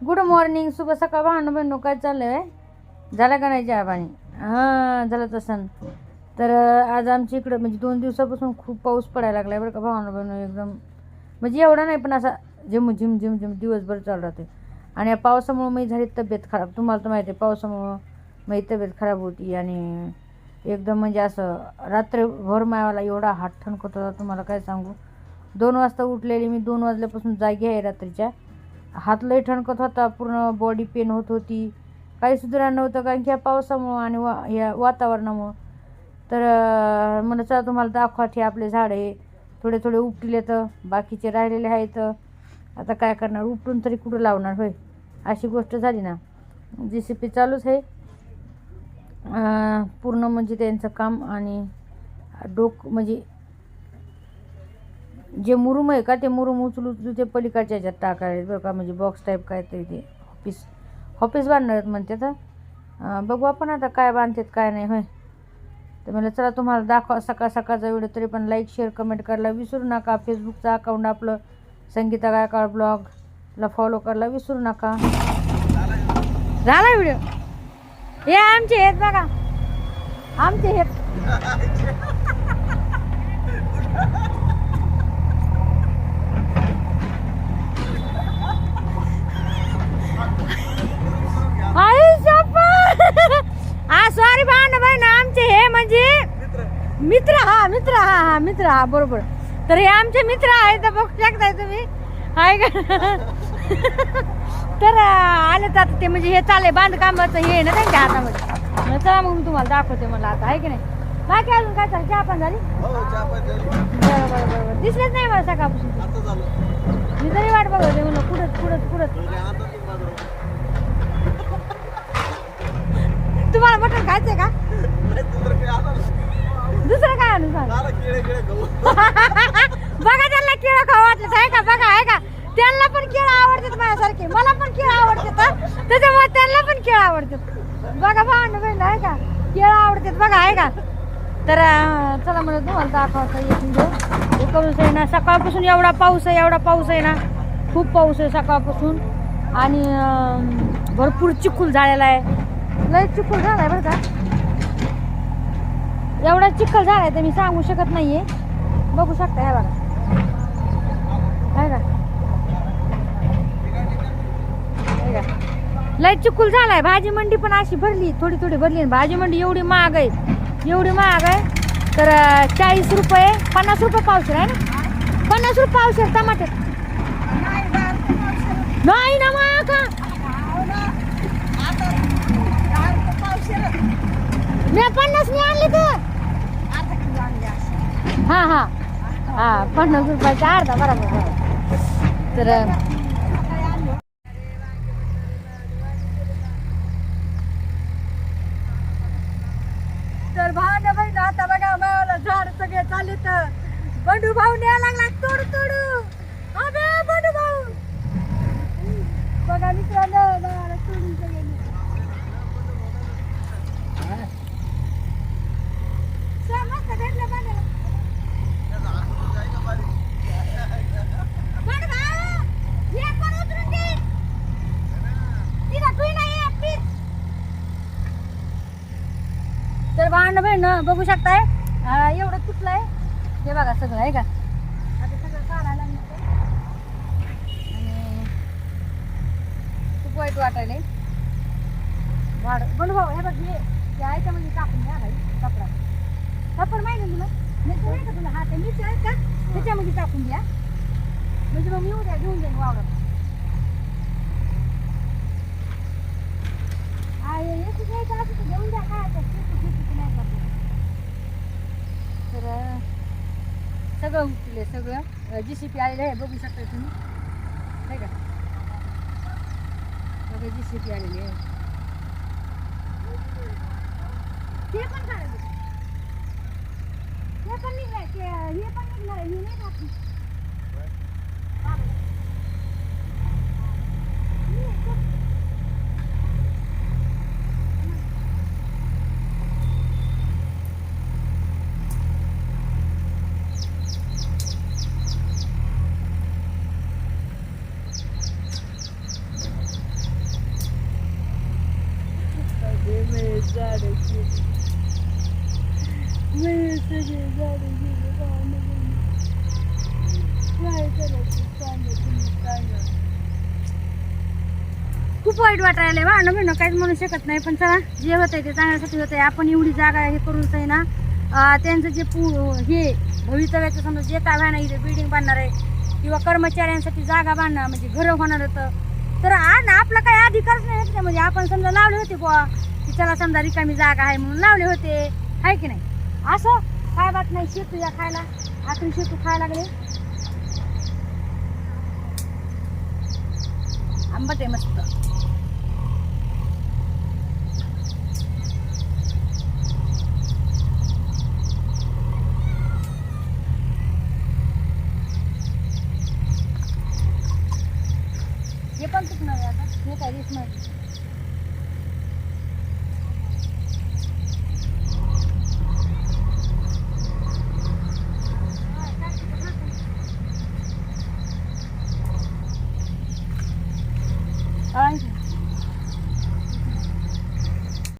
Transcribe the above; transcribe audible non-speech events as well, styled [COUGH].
Good morning शुभ सकाळ भांडण बहिणू काय चाललं आहे झाला का नाही चहा पाणी? हां झालं तसं. तर आज आमच्या इकडं म्हणजे दोन दिवसापासून खूप पाऊस पडायला लागला आहे बरं का भावना बहिणू एकदम. म्हणजे एवढा नाही पण असा झिम झिम झिम झिम दिवसभर चालू राहते आणि या पावसामुळं मी झाली तब्येत खराब. तुम्हाला तर माहिती आहे पावसामुळं माझी तब्येत खराब होती आणि एकदम म्हणजे असं रात्रभर मायाला एवढा हात ठणकत होता तुम्हाला काय सांगू? दोन वाजता उठलेली मी दोन वाजल्यापासून जागी आहे रात्रीच्या. हात लय ठणकत होता पूर्ण बॉडी पेन होत होती. काही सुधारणा नव्हतं कारण की या पावसामुळं आणि वा या वातावरणामुळं. तर अं, म्हणलं चला तुम्हाला दाखवा हे आपले झाड आहे थोडे थोडे उपटिले तर बाकीचे राहिलेले आहेत. आता काय करणार? उपटून तरी कुठं लावणार? होय अशी गोष्ट झाली ना. जी सी पी चालूच आहे. पूर्ण म्हणजे त्यांचं काम आणि डोक म्हणजे जे मुरुम आहे का ते मुरुम उचलू उचलू ते पलीकडच्या ह्याच्यात आहेत बरं का म्हणजे बॉक्स टाईप काय तरी ते ऑफिस ऑफिस बांधणार आहेत म्हणते तर. बघू आपण आता काय बांधतात काय नाही होय. तर म्हणलं चला तुम्हाला दाखवा सकाळ सकाळचा व्हिडिओ तरी पण लाईक शेअर कमेंट करायला विसरू नका. फेसबुकचं अकाउंट आपलं संगीता गायकवाड ब्लॉगला फॉलो करायला विसरू नका. झाला व्हिडिओ? हे आमचे आहेत बघा. आमचे आहेत [LAUGHS] आई शपथ! हा सॉरी भांड भाई ना आमचे हे म्हणजे मित्र हा मित्र हा हा मित्र हा बरोबर. तर हे आमचे मित्र आहेत तर बघू शकताय तुम्ही. आहे का? [LAUGHS] तर आले तर ते म्हणजे हे चालले बांधकामाचं हे ना त्यांच्या हातामध्ये. चला मग तुम्हाला दाखवते मला आता आहे की नाही? बाकी अजून काय चाललं चहा पण झाली? हो चहा पण झाली. बरं बरं बरं बरं. दिसलेच नाही मला सकाळपासून. मी तरी वाट बघत म्हणलं कुठं कुठं कुठं? म्हणजे आता तू बाजारात. तुम्हाला मटण खायचंय का? दुसरं काय आणू सांग? खाऊ. [LAUGHS] बघा त्यांना केळं खाऊ वाटलं आहे का? बघा आहे का? त्यांना पण केळं आवडतात माझ्यासारखे. मला पण केळं आवडतात. त्याच्यामुळे त्यांना पण केळं आवडतात. बघा भांड बहीण आहे का? केळं आवडतात बघा आहे का? तर चला म्हणत तुम्हाला दाखवता हे पाऊस आहे ना सकाळपासून एवढा पाऊस आहे एवढा पाऊस आहे ना खूप पाऊस आहे सकाळपासून. आणि भरपूर चिखल झालेला आहे. लय चिखल झाला आहे बरं का? एवढा चिखल झालाय तर मी सांगू शकत नाहीये. बघू शकता हे बघा. आहे का लय चिखल झालाय. भाजी मंडी पण अशी भरली थोडी थोडी भरली. आणि भाजी मंडी एवढी महाग आहे. एवढी महाग आहे. तर चाळीस रुपये पन्नास रुपये पावशेर आहे ना? पन्नास रुपये पावशेर टमाटे नाही ना मा का? मी पन्नास मी आणली तर. हां हां. हां पन्नास रुपयाचा अर्धा बरोबर तर तर भावना बहिण आता बघा मला झाड सगळे चालले तर बंडू भाऊ न्याय लागला तोडू तोडू. अबे बंडू भाऊ. बघा मित्रांनो मला तोडून सगळे मस्त भेटलं बघा बंडू भाऊ हे पण उतरून दे तिला तू नाही आहे, please. तर भांड बघू शकताय अं, एवढं तुटलंय हे बघा सगळं आहे का आता सगळं काढायला आणि खूप वाईट वाटायला भाड बोल भाऊ हे बघ हे हे याच्यामध्ये टाकून द्या भाई कपडा कपड माहिती तुला नाही का तुला हात मीच आहे का त्याच्यामध्ये टाकून द्या म्हणजे मग मी उद्या घेऊन जाईन वावरात आ, तर घेऊन द्या काय आता शेती- शेतीचं नाही करत. तर अं, सगळं उठले सगळं. जी सी पी आलेलं आहे बघू शकता तुम्ही. नाही का? बघा जी सी पी आलेली आहे. ते पण काढायचं ते पण निघणार ते हे पण निघणार हे नाही टाकली. हे, ते- झाडं गेली मी सगळे झाडं गेले भावानं काय करायचं सांगा तुम्ही सांगा खूप वाईट वाटायला भांडण बिणं काहीच म्हणू शकत नाही. पण चला जे होतंय ते चांगल्यासाठी होतंय. आपण एवढी जागा हे करून आहे ना त्यांचं जे पू हे भवितव्याचं समजा जे काय व्हायना इथे बिल्डिंग बांधणार आहे किंवा कर्मचाऱ्यांसाठी जागा बांधणार म्हणजे घरं होणार होतं. तर आज ना आपला काही अधिकारच नाही ह्याच्यात. म्हणजे आपण समजा लावले होते बुवा की चला समजा रिकामी जागा आहे म्हणून लावले होते. आहे की नाही? असं काय बात नाही. शेतू या खायला. आपण शेतू खायला लागले. आंबट आहे मस्त हे पण चुकणार आहे आता